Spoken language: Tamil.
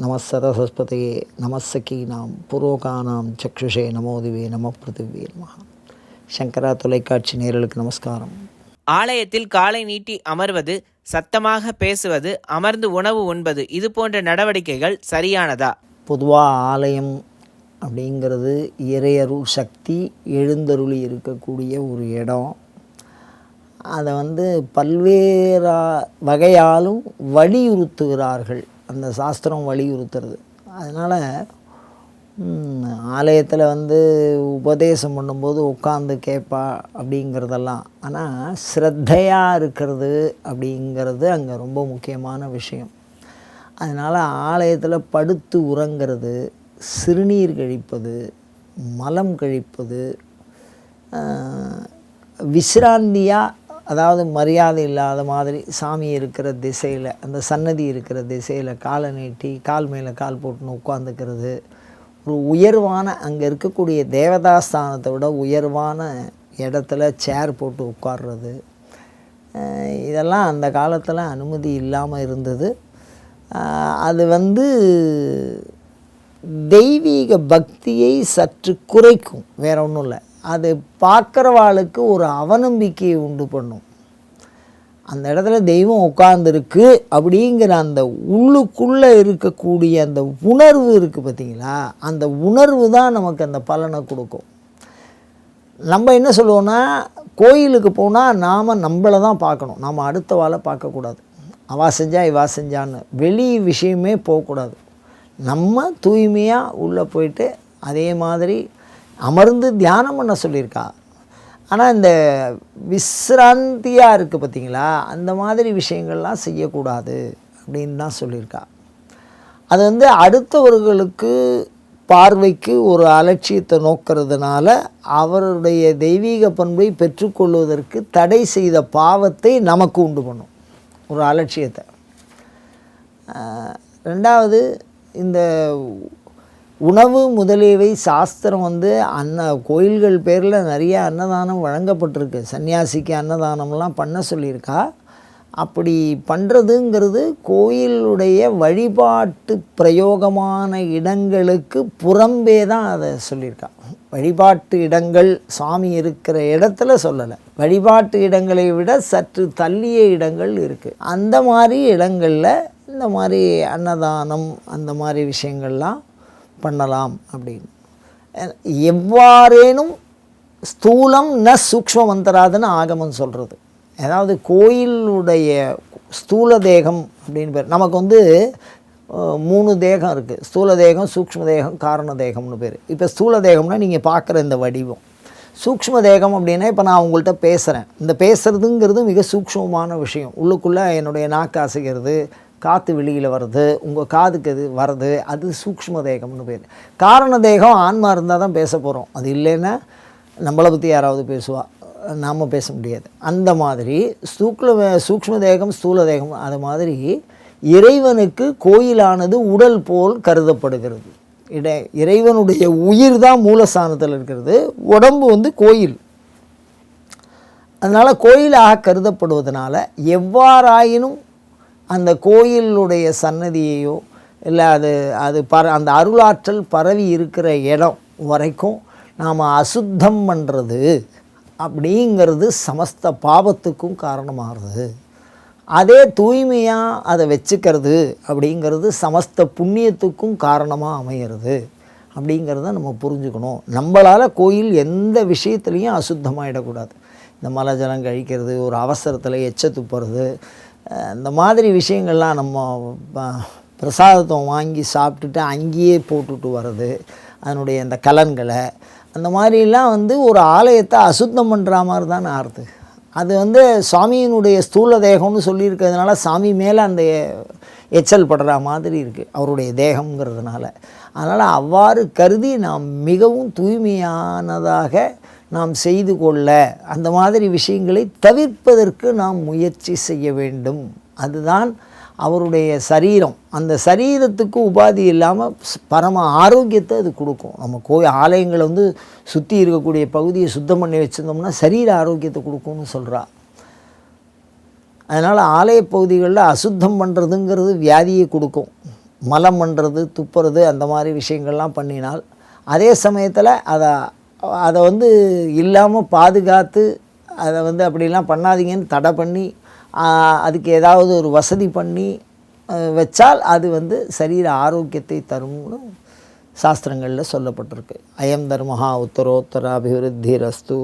நமசதசஸ்பதியே நமசகீனாம் புரோகானாம் சக்ஷுஷே நமோதிவே நம பிருத்திவே நம. சங்கரா தொலைக்காட்சி நேயர்களுக்கு நமஸ்காரம். ஆலயத்தில் காலை நீட்டி அமர்வது சத்தமாக பேசுவது அமர்ந்து உணவு உண்பது இது போன்ற நடவடிக்கைகள் சரியானதா? பொதுவாக ஆலயம் அப்படிங்கிறது இறையருள் சக்தி எழுந்தருளி இருக்கக்கூடிய ஒரு இடம். அதை வந்து பல்வேறு வகையாலும் வலியுறுத்துகிறார்கள். அந்த சாஸ்திரம் வலியுறுத்துறது. அதனால் ஆலயத்தில் வந்து உபதேசம் பண்ணும்போது உட்காந்து கேட்பா அப்படிங்கிறதெல்லாம். ஆனால் ஸ்ரத்தையாக இருக்கிறது அப்படிங்கிறது அங்கே ரொம்ப முக்கியமான விஷயம். அதனால் ஆலயத்தில் படுத்து உறங்கிறது சிறுநீர் கழிப்பது மலம் கழிப்பது விசிராந்தியாக அதாவது மரியாதை இல்லாத மாதிரி சாமி இருக்கிற திசையில் அந்த சன்னதி இருக்கிற திசையில் காலை நீட்டி கால் மேலே கால் போட்டுன்னு உட்காந்துக்கிறது ஒரு உயர்வான அங்கே இருக்கக்கூடிய தேவதா ஸ்தானத்தை விட உயர்வான இடத்துல சேர் போட்டு உட்கார்றது. இதெல்லாம் அந்த காலத்தில் அனுமதி இல்லாமல் இருந்தது. அது வந்து தெய்வீக பக்தியை சற்று குறைக்கும். வேற ஒன்றும் இல்லை. அது பார்க்குறவாளுக்கு ஒரு அவநம்பிக்கையை உண்டு பண்ணும். அந்த இடத்துல தெய்வம் உட்கார்ந்துருக்கு அப்படிங்கிற அந்த உள்ளுக்குள்ளே இருக்கக்கூடிய அந்த உணர்வு இருக்குது பார்த்தீங்களா? அந்த உணர்வு தான் நமக்கு அந்த பலனை கொடுக்கும். நம்ம என்ன சொல்லுவோன்னா கோயிலுக்கு போனால் நாம் நம்மளை தான் பார்க்கணும். நாம் அடுத்த வாழை பார்க்கக்கூடாது. அவா செஞ்சா இவா செஞ்சான்னு. வெளி விஷயமே போகக்கூடாது. நம்ம தூய்மையாக உள்ளே போயிட்டு அதே மாதிரி அமர்ந்து தியானம் பண்ண சொல்லியிருக்கா. ஆனால் இந்த விசிராந்தியாக இருக்குது பார்த்தீங்களா அந்த மாதிரி விஷயங்கள்லாம் செய்யக்கூடாது அப்படின்னு தான் சொல்லியிருக்கா. அது வந்து அடுத்தவர்களுக்கு பார்வைக்கு ஒரு அலட்சியத்தை நோக்கிறதுனால அவருடைய தெய்வீக பண்பை பெற்றுக்கொள்வதற்கு தடை செய்த பாவத்தை நமக்கு உண்டு பண்ணும். ஒரு அலட்சியத்தை. ரெண்டாவது இந்த உணவு முதலியவை சாஸ்திரம் வந்து அன்ன கோயில்கள் பேரில் நிறைய அன்னதானம் வழங்கப்பட்டிருக்கு. சன்னியாசிக்கு அன்னதானம்லாம் பண்ண சொல்லியிருக்கா. அப்படி பண்ணுறதுங்கிறது கோயிலுடைய வழிபாட்டு பிரயோகமான இடங்களுக்கு புறம்பே தான் அதை சொல்லியிருக்கா. வழிபாட்டு இடங்கள் சாமி இருக்கிற இடத்துல சொல்லலை. வழிபாட்டு இடங்களை விட சற்று தள்ளிய இடங்கள் இருக்குது அந்த மாதிரி இடங்களில் இந்த மாதிரி அன்னதானம் அந்த மாதிரி விஷயங்கள்லாம் பண்ணலாம் அப்படின்னு. எவ்வாறேனும் ஸ்தூலம் ந சூக்ஷ்மவந்தராதுன்னு ஆகமம் சொல்கிறது அதாவது கோயிலுடைய ஸ்தூல தேகம் அப்படின்னு பேர் நமக்கு வந்து மூணு தேகம் இருக்குது ஸ்தூல தேகம் சூக்ஷ்ம தேகம் காரண தேகம்னு பேர். இப்போ ஸ்தூல தேகம்னா நீங்கள் பார்க்குற இந்த வடிவம். சூக்ஷ்ம தேகம் அப்படின்னா இப்போ நான் உங்கள்கிட்ட பேசுகிறேன் இந்த பேசுகிறதுங்கிறது மிக சூக்ஷ்மமான விஷயம். உள்ளுக்குள்ளே என்னுடைய நாக்கு அசைகிறது காற்று வெளியில் வருது உங்கள் காதுக்கு எது வருது அது சூக்ம தேகம்னு பேர். காரண தேகம் ஆன்மா இருந்தால் தான் பேச போகிறோம் அது இல்லைன்னா நம்மளை பற்றி யாராவது பேசுவா நாம் பேச முடியாது. அந்த மாதிரி சூக்ல சூக்ம தேகம் ஸ்தூல தேகம் அது மாதிரி இறைவனுக்கு கோயிலானது உடல் போல் கருதப்படுகிறது. இட இறைவனுடைய உயிர் தான் மூலஸ்தானத்தில் இருக்கிறது. உடம்பு வந்து கோயில். அதனால் கோயிலாக கருதப்படுவதனால எவ்வாறாயினும் அந்த கோயிலுடைய சன்னதியையோ இல்லை அது அது பர அந்த அருளாற்றல் பரவி இருக்கிற இடம் வரைக்கும் நாம் அசுத்தம் பண்ணுறது அப்படிங்கிறது சமஸ்த பாவத்துக்கும் காரணமாகிறது. அதே தூய்மையாக அதை வச்சுக்கிறது அப்படிங்கிறது சமஸ்த புண்ணியத்துக்கும் காரணமாக அமைகிறது அப்படிங்கிறத நம்ம புரிஞ்சுக்கணும். நம்மளால் கோயில் எந்த விஷயத்துலேயும் அசுத்தமாகிடக்கூடாது இந்த மலை ஜலம் கழிக்கிறது ஒரு அவசரத்தில் எச்ச துப்புறது இந்த மாதிரி விஷயங்கள்லாம் நம்ம பிரசாதத்தை வாங்கி சாப்பிட்டுட்டு அங்கேயே போட்டுட்டு வர்றது அதனுடைய அந்த கலன்களை அந்த மாதிரிலாம் வந்து ஒரு ஆலயத்தை அசுத்தம் பண்ணுற மாதிரி தான் ஆறுது. அது வந்து சுவாமியினுடைய ஸ்தூல தேகம்னு சொல்லியிருக்கிறதுனால சாமி மேலே அந்த எச்சல் படுற மாதிரி இருக்குது அவருடைய தேகம்ங்கிறதுனால. அதனால் அவ்வாறு கருதி நாம் மிகவும் தூய்மையானதாக நாம் செய்து கொள்ள அந்த மாதிரி விஷயங்களை தவிர்ப்பதற்கு நாம் முயற்சி செய்ய வேண்டும். அதுதான் அவருடைய சரீரம். அந்த சரீரத்துக்கு உபாதி இல்லாமல் பரம ஆரோக்கியத்தை அது கொடுக்கும். நம்ம கோயில் ஆலயங்களை வந்து சுற்றி இருக்கக்கூடிய பகுதியை சுத்தம் பண்ணி வச்சுருந்தோம்னா சரீர ஆரோக்கியத்தை கொடுக்கும்னு சொல்கிறா அதனால் ஆலய பகுதிகளில் அசுத்தம் பண்ணுறதுங்கிறது வியாதியை கொடுக்கும். மலம் பண்ணுறது துப்புறது அந்த மாதிரி விஷயங்கள்லாம் பண்ணினால் அதே சமயத்தில் அதை அதை வந்து இல்லாமல் பாதுகாத்து அதை வந்து அப்படிலாம் பண்ணாதீங்கன்னு தடை பண்ணி அதுக்கு ஏதாவது ஒரு வசதி பண்ணி வச்சால் அது வந்து சரீர ஆரோக்கியத்தை தரும்னு சாஸ்திரங்களில் சொல்லப்பட்டிருக்கு. அயம் தர்மஹா உத்தரோத்தர அபிவிருத்தி ரஸ்து